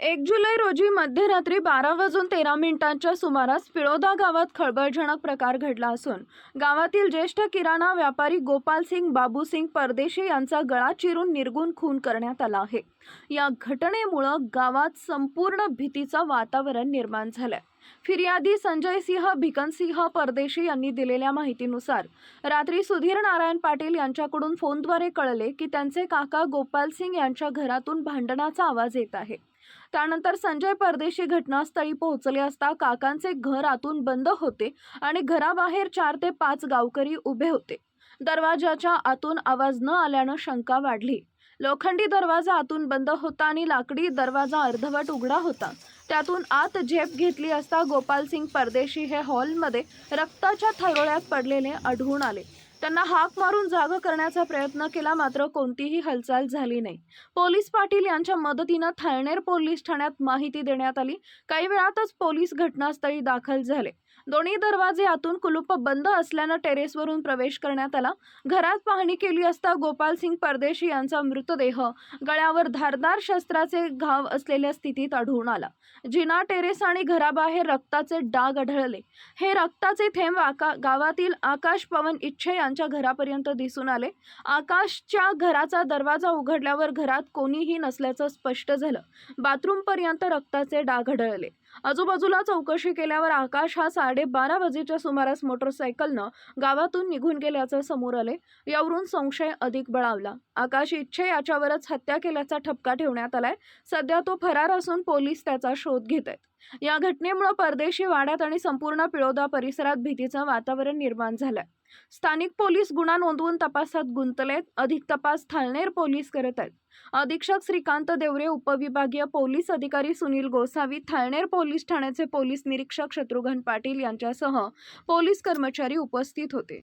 एक जुलै रोजी मध्यरात्री बारा वाजून तेरा मिनिटांच्या सुमारास पिळोदा गावात खळबळजनक प्रकार घडला असून गावातील ज्येष्ठ किराणा व्यापारी गोपाल सिंग बाबूसिंग परदेशी यांचा गळा चिरून निर्गुण खून करण्यात आला आहे. या घटनेमुळं गावात संपूर्ण भीतीचं वातावरण निर्माण झालंय. फिर्यादी संजय सिंह भिकनसिंह परदेशी यांनी दिलेल्या माहितीनुसार रात्री सुधीर नारायण पाटील यांच्याकडून फोनद्वारे कळले की त्यांचे काका गोपाल सिंग यांच्या घरातून भांडणाचा आवाज येत आहे. त्यानंतर संजय परदेशी घटनास्थळी पोहोचले असता काकांचे घर आतून बंद होते आणि घराबाहेर चार ते पाच गावकरी उभे होते. दरवाजाच्या आतून आवाज न आल्यानं शंका वाढली. लोखंडी दरवाजा आतून बंद होता आणि लाकडी दरवाजा अर्धवट उघडा होता. त्यातून आत झेप घेतली असता गोपालसिंग परदेशी हे हॉलमध्ये रक्ताच्या थरोळ्यात पडलेले आढळून आले. त्यांना हाक मारून जाग करण्याचा प्रयत्न केला मात्र कोणतीही हालचाल झाली नाही. पोलीस पाटील यांच्या मदतीनं थाळनेर पोलीस ठाण्यात माहिती देण्यात आली. काही वेळातच पोलीस घटनास्थळी दाखल झाले. दोन्ही दरवाजे आतून कुलूप बंद असल्यानं टेरेसवरून प्रवेश करण्यात आला. घरात पाहणी केली असता गोपाल सिंग परदेशी यांचा मृतदेह गळ्यावर धारदार शस्त्राचे घाव असलेल्या स्थितीत आढळून आला. जिना टेरेस आणि घराबाहेर रक्ताचे डाग आढळले. हे रक्ताचे थेंब आका गावातील आकाश पवन इच्छे त्यांच्या घरापर्यंत दिसून आले. आकाशच्या घराचा दरवाजा उघडल्यावर घरात कोणीही नसल्याचं स्पष्ट झालं. बाथरूमपर्यंत रक्ताचे डाग आढळले आजूबाजूला चौकशी केल्यावर आकाश हा साडेबारा वाजेच्या सुमारास मोटरसायकलनं गावातून निघून गेल्याचं समोर आले. यावरून संशय अधिक बळावला. आकाश इच्छे याच्यावरच हत्या केल्याचा ठपका ठेवण्यात आलाय. सध्या तो फरार असून पोलीस त्याचा शोध घेत आहेत या घटनेमुळे परदेशी वाड्यात आणि संपूर्ण पिळोदा परिसरात भीतीचं वातावरण निर्माण झालंय. स्थानिक पोलीस गुन्हा नोंदवून तपासात गुंतलेत. अधिक तपास थालनेर पोलीस करत आहेत. अधीक्षक श्रीकांत देवरे उपविभागीय पोलीस अधिकारी सुनील गोसावी थाळनेर पोलीस ठाण्याचे पोलीस निरीक्षक शत्रुघ्न पाटील यांच्यासह पोलीस कर्मचारी उपस्थित होते.